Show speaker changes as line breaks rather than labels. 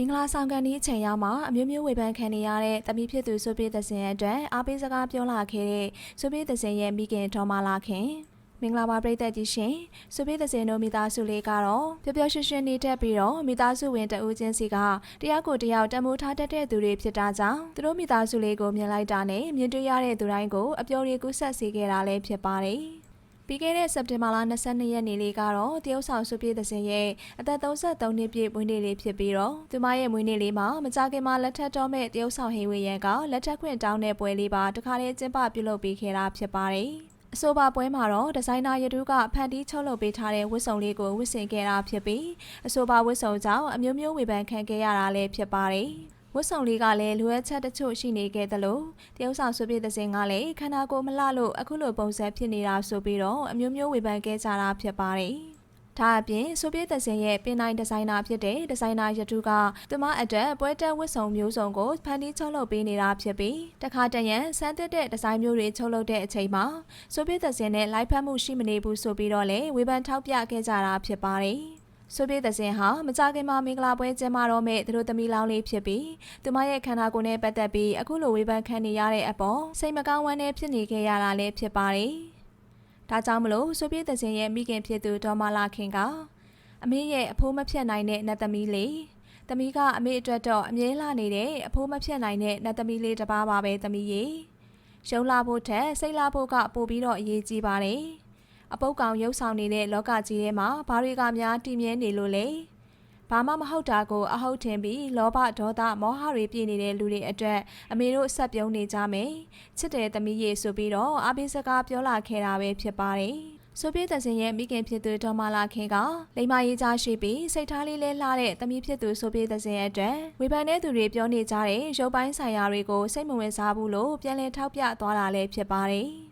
မင်္ဂလာဆောင်ကန်ဒီအချိန်ရောက်မှာအမျိုးမျိုးဝေဖန်ခံနေရတဲ့တမီဖြစ်သူဆိုပြေသစင်ရဲ့အတွက်အားပေးစကားပြောလာခဲ့တဲ့ဆိုပြေသစင်ရဲ့မိခင်ဒေါ်မာလာခင်မင်္ဂလာပါပရိသတ်ကြီးရှင်ဆိုပြေသစင်တို့မိသားစုလေးကတော့ပျော်ပျော်ရွှင်ရွှင်နေတတ်ပြီးတော့မိသားစုဝင်တဦးချင်းစီကတရားကိုတရားတမိုးထားတတ်တဲ့သူတွေဖြစ်တာကြောင့်သူတို့မိသားစုလေးကိုမြင်လိုက်တာနဲ့မြင်တွေ့ရတဲ့သူတိုင်းကိုအပျော်ရီကူးဆက်စေခဲ့တာလည်းဖြစ်ပါတယ် ပြီးခဲ့တဲ့စက်တင်ဘာလ22ရက်နေ့လေးကတော့တရုတ်ဆောင်စုပြေသစင်ရဲ့အသက်33နှစ်ပြည့်မွေးနေ့လေးဖြစ်ပြီးတော့သူမရဲ့မွေးနေ့လေးမှာမကြခင်မှာလက်ထပ်တော်မဲ့တရုတ်ဆောင်ဟိဝေရန်ကလက်ထပ်ခွင့်တောင်းတဲ့ပွဲလေးပါတခါလေးကျင်းပပြုလုပ်ပေးခဲ့တာဖြစ်ပါတယ်။အဆိုပါပွဲမှာတော့ဒီဇိုင်နာရတူးကဖန်တီးချုပ်လုပ်ပေးထားတဲ့ဝတ်စုံလေးကိုဝတ်ဆင်ခဲ့တာဖြစ်ပြီးအဆိုပါဝတ်စုံကြောင့်အမျိုးမျိုးဝေဖန်ခံခဲ့ရတာလည်းဖြစ်ပါတယ်။ ဝတ်ဆောင်လေးကလည်းလိုအပ်ချက်တချို့ရှိနေခဲ့သလိုတရုတ်ဆောင်ဆွေပြည့်တဲ့စင်ကလည်းခန္ဓာကိုယ်မလှလို့အခုလိုပုံစံဖြစ်နေတာဆိုပြီးတော့အမျိုးမျိုးဝေဖန်ခဲ့ကြတာဖြစ်ပါတယ်။ဒါအပြင်ဆိုပြည့်သက်စင်ရဲ့ပင်တိုင်းဒီဇိုင်နာဖြစ်တဲ့ဒီဇိုင်နာရတုကသူမအတွက်ပွဲတက်ဝတ်စုံမျိုးစုံကိုဖန်တီးချုပ်လုပ်ပေးနေတာဖြစ်ပြီးတခါတရံစမ်းသစ်တဲ့ဒီဇိုင်းမျိုးတွေချုပ်လုပ်တဲ့အချိန်မှာဆိုပြည့်သက်စင်နဲ့လိုက်ဖက်မှုရှိမနေဘူးဆိုပြီးတော့လေဝေဖန်ထောက်ပြခဲ့ကြတာဖြစ်ပါတယ်။ ဆိုပြည့်တဲ့စင်ဟာမကြခင်မှာမင်္ဂလာပွဲကျင်းပတော့မဲ့သူတို့သမီးလောင်းလေးဖြစ်ပြီးသူမရဲ့ခန္ဓာကိုယ်နဲ့ပတ်သက်ပြီးအခုလိုဝေဖန်ခံနေရတဲ့အပေါ်စိတ်မကောင်းဝမ်းနဲ့ဖြစ်နေခဲ့ရတာလည်းဖြစ်ပါတယ်။ဒါကြောင့်မလို့ဆိုပြည့်တဲ့စင်ရဲ့မိခင်ဖြစ်သူဒေါ်မာလာခင်ကအမေရဲ့အဖိုးမဖြတ်နိုင်တဲ့နတ်သမီးလေးသမီးကအမေအတွက်တော့အမြဲလာနေတဲ့အဖိုးမဖြတ်နိုင်တဲ့နတ်သမီးလေးတစ်ပါးပါပဲသမီးရေရှုံးလာဖို့ထက်စိတ်လာဖို့ကပိုပြီးတော့အရေးကြီးပါတယ်။ အပုတ်ကောင်ရုပ်ဆောင်နေတဲ့လောကကြီးထဲမှာဘာတွေကများတည်မြဲနေလို့လဲဘာမှမဟုတ်တာကိုအဟုတ်ထင်ပြီးလောဘဒေါသမောဟတွေပြည့်နေတဲ့လူတွေအတွက်အမေတို့ဆက်ပြုံးနေကြမယ်ချစ်တဲ့သမီးရေဆိုပြီးတော့အပိစကားပြောလာခဲ့တာပဲဖြစ်ပါတယ်ဆိုပြည့်တဲ့စင်ရဲ့မိခင်ဖြစ်သူဒေါ်မာလာခင်ကလိမ္မာရေးကြားရှိပြီးစိတ်ထားလေးလဲလှတဲ့သမီးဖြစ်သူဆိုပြည့်တဲ့စင်ရဲ့အတွက်ဝေဖန်တဲ့သူတွေပြောနေကြတဲ့ရုပ်ပိုင်းဆိုင်ရာတွေကိုစိတ်မဝင်စားဘူးလို့ပြန်လည်ထောက်ပြသွားတာလည်းဖြစ်ပါတယ်